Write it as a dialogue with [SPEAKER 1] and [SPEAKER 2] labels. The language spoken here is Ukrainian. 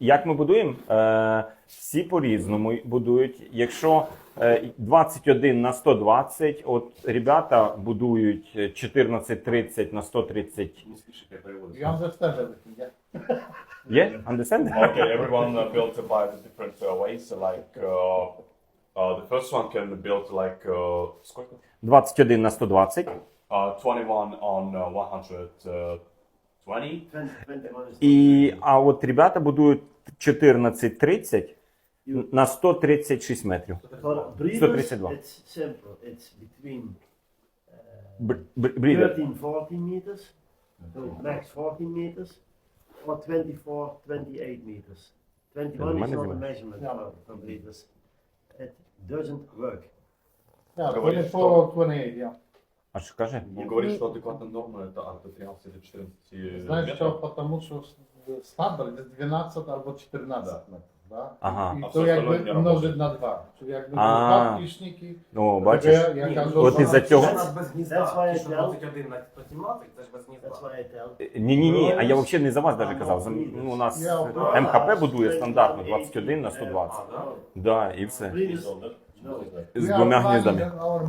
[SPEAKER 1] Як ми будуємо? Е, всі по-різному будують. Якщо е, 21 на 120, от ребята будують 1430 на 130.
[SPEAKER 2] You understand everything, yeah?
[SPEAKER 1] Є? Understand?
[SPEAKER 3] okay, everyone uh, built it by the different uh, ways. So like uh, uh, the first one can build like uh,
[SPEAKER 1] 21 на 120.
[SPEAKER 3] uh 21 on uh, 120.
[SPEAKER 4] 20, 21 is
[SPEAKER 1] І, а от ребята будують 1430 на 136 метрів. 132.
[SPEAKER 4] it's simple. It's between uh,
[SPEAKER 1] Бр- бр- Брідер.
[SPEAKER 4] 13, 14 meters, so max 14 meters, or 24, 28 meters. 21 is not a measurement for, for breeders. It doesn't work.
[SPEAKER 2] Yeah, 24, 28, yeah.
[SPEAKER 1] А що каже?
[SPEAKER 3] Он говорит, что адекватная норма это от 13 до 14
[SPEAKER 2] Знаешь
[SPEAKER 3] метров.
[SPEAKER 2] что, потому что стандарт есть 12 або 14 метров, да?
[SPEAKER 1] Ага.
[SPEAKER 2] І
[SPEAKER 3] А
[SPEAKER 2] то
[SPEAKER 3] все
[SPEAKER 2] якби
[SPEAKER 3] остальное не
[SPEAKER 2] множить на 2. Чи якби
[SPEAKER 1] А.
[SPEAKER 2] два пішники,
[SPEAKER 1] О, бачиш? із-за цього.
[SPEAKER 5] Це без.
[SPEAKER 4] That's why I
[SPEAKER 5] Ті, що
[SPEAKER 4] tell-
[SPEAKER 5] 21 на 117, це ж без гнізда.
[SPEAKER 4] Why I tell.
[SPEAKER 1] Ні, ні, ні. А я взагалі не за вас навіть казав. За- Ну, у нас
[SPEAKER 2] Я-
[SPEAKER 1] МХП будує стандартно 21 на 120.
[SPEAKER 5] А, да?
[SPEAKER 1] Да, і все. З двома гніздами.
[SPEAKER 2] our